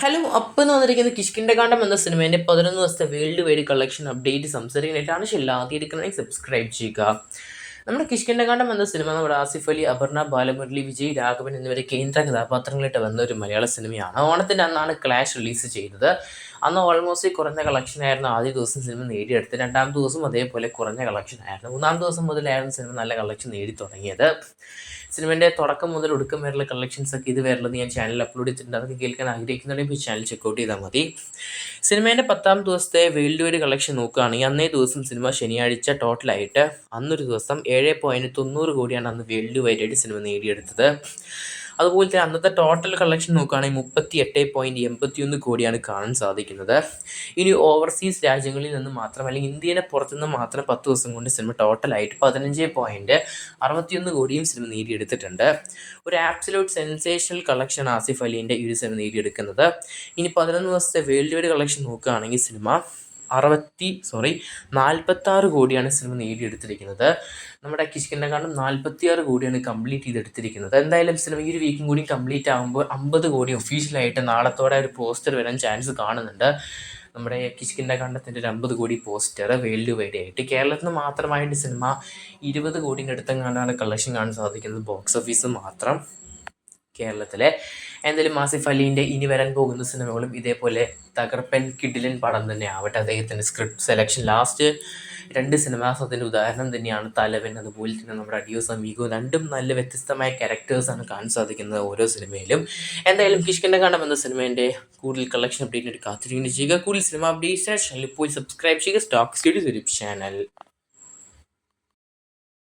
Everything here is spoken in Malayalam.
ഹലോ അപ്പം എന്ന് വന്നിരിക്കുന്നത് കിഷ്കിന്റെ കാണ്ടം എന്ന സിനിമേന്റെ പതിനൊന്ന് ദിവസത്തെ വേൾഡ് വൈഡ് കളക്ഷൻ അപ്ഡേറ്റ് സംസാരിക്കാനായിട്ടാണ് ശരി ആദ്യം എടുക്കണമെങ്കിൽ സബ്സ്ക്രൈബ് ചെയ്യുക. നമ്മുടെ കിഷ്കിന്റെ കാണ്ടം എന്ന സിനിമ നമ്മുടെ ആസിഫ് അലി അപർണ ബാലമുരളി വിജയ് രാഘവൻ എന്നിവരെ കേന്ദ്ര കഥാപാത്രങ്ങളായിട്ട് വന്ന ഒരു മലയാള സിനിമയാണ്. ഓണത്തിന്റെ അന്നാണ് ക്ലാഷ് റിലീസ് ചെയ്തത്. അന്ന് ഓൾമോസ്റ്റ് കുറഞ്ഞ കളക്ഷൻ ആയിരുന്നു. ആദ്യ ദിവസം സിനിമ നേടിയെടുത്ത് രണ്ടാമത്തെ ദിവസം അതേപോലെ കുറഞ്ഞ കളക്ഷൻ ആയിരുന്നു. മൂന്നാം ദിവസം മുതലായിരുന്നു സിനിമ നല്ല കളക്ഷൻ നേടി തുടങ്ങിയത്. സിനിമേന്റെ തുടക്കം മുതൽ ഒടുക്കം വരെയുള്ള കളക്ഷൻസ് ഒക്കെ ഇത് വരെയുള്ളത് ഞാൻ ചാനലിൽ അപ്ലോഡ് ചെയ്തിട്ടുണ്ട്. അതൊക്കെ കേൾക്കാൻ ആഗ്രഹിക്കുന്നുണ്ടെങ്കിൽ ചാനൽ ചെക്കൗട്ട് ചെയ്താൽ മതി. സിനിമേന്റെ പത്താം ദിവസത്തെ വേൾഡ് വൈഡ് കളക്ഷൻ നോക്കുകയാണെങ്കിൽ അന്നേ ദിവസം സിനിമ ശനിയാഴ്ച ടോട്ടലായിട്ട് അന്നൊരു ദിവസം ഏഴ് പോയിന്റ് തൊണ്ണൂറ് കോടിയാണ് അന്ന് വേൾഡ് വൈഡായിട്ട് സിനിമ നേടിയെടുത്തത്. അതുപോലെ തന്നെ അന്നത്തെ ടോട്ടൽ കളക്ഷൻ നോക്കുകയാണെങ്കിൽ മുപ്പത്തി എട്ട് പോയിന്റ് എൺപത്തിയൊന്ന് കോടിയാണ് കാണാൻ സാധിക്കുന്നത്. ഇനി ഓവർസീസ് രാജ്യങ്ങളിൽ നിന്ന് മാത്രം അല്ലെങ്കിൽ ഇന്ത്യനെ പുറത്തുനിന്ന് മാത്രം പത്ത് ദിവസം കൊണ്ട് സിനിമ ടോട്ടലായിട്ട് പതിനഞ്ച് പോയിന്റ് അറുപത്തിയൊന്ന് കോടിയും സിനിമ നേടിയെടുത്തിട്ടുണ്ട്. ഒരു ആബ്സലൂട്ട് സെൻസേഷണൽ കളക്ഷൻ ആസിഫ് അലീന്റെ ഈ ഒരു സിനിമ നേടിയെടുക്കുന്നത്. ഇനി പതിനൊന്ന് ദിവസത്തെ വേൾഡ് വൈഡ് കളക്ഷൻ നോക്കുകയാണെങ്കിൽ സിനിമ അറുപത്തി സോറി നാൽപ്പത്താറ് കോടിയാണ് സിനിമ നേടിയെടുത്തിരിക്കുന്നത്. നമ്മുടെ കാണും നാൽപ്പത്തിയാറ് കോടിയാണ് കംപ്ലീറ്റ് ചെയ്തെടുത്തിരിക്കുന്നത്. എന്തായാലും സിനിമ ഈ ഒരു വീക്കും കൂടി കംപ്ലീറ്റ് ആകുമ്പോൾ അമ്പത് കോടി ഒഫീഷ്യലായിട്ട് നാളത്തോടെ ഒരു പോസ്റ്റർ വരാൻ ചാൻസ് കാണുന്നുണ്ട്. നമ്മുടെ കിഷ്കിന്റെ കണ്ടത്തിന്റെ ഒരു അമ്പത് കോടി പോസ്റ്റർ വേൾഡ് വൈഡ് ആയിട്ട്. കേരളത്തിൽ നിന്ന് മാത്രമായിട്ട് സിനിമ ഇരുപത് കോടിന്റെ അടുത്തെങ്ങാണ്ടാണ് കളക്ഷൻ കാണാൻ സാധിക്കുന്നത്? ബോക്സ് ഓഫീസ് മാത്രം. കേരളത്തിലെ. എന്തായാലും ആസിഫ് അലീന്റെ ഇനി വരാൻ പോകുന്ന സിനിമകളും ഇതേപോലെ തകർപ്പൻ കിഡിലൻ പടം തന്നെ ആവട്ടെ അദ്ദേഹത്തിന്റെ സ്ക്രിപ്റ്റ് സെലക്ഷൻ ലാസ്റ്റ് രണ്ട് സിനിമാസ് അതിന്റെ ഉദാഹരണം തന്നെയാണ് തലവൻ. അതുപോലെ തന്നെ നമ്മുടെ അഡിയോസ് അമീഗോ രണ്ടും നല്ല വ്യത്യസ്തമായ ക്യാരക്ടേഴ്സാണ് കാണാൻ സാധിക്കുന്നത് ഓരോ സിനിമയിലും. എന്തായാലും കിഷ്കന്റെ കാണാം എന്ന സിനിമേന്റെ കൂടുതൽ കളക്ഷൻ അപ്ഡേറ്റിനായിട്ട് കാത്തിരിക്കുന്നു ചെയ്യുക. കൂടുതൽ സിനിമ അപ്ഡേറ്റ്സ് ചാനലിൽ പോയി സബ്സ്ക്രൈബ് ചെയ്യുക. Stock studies channel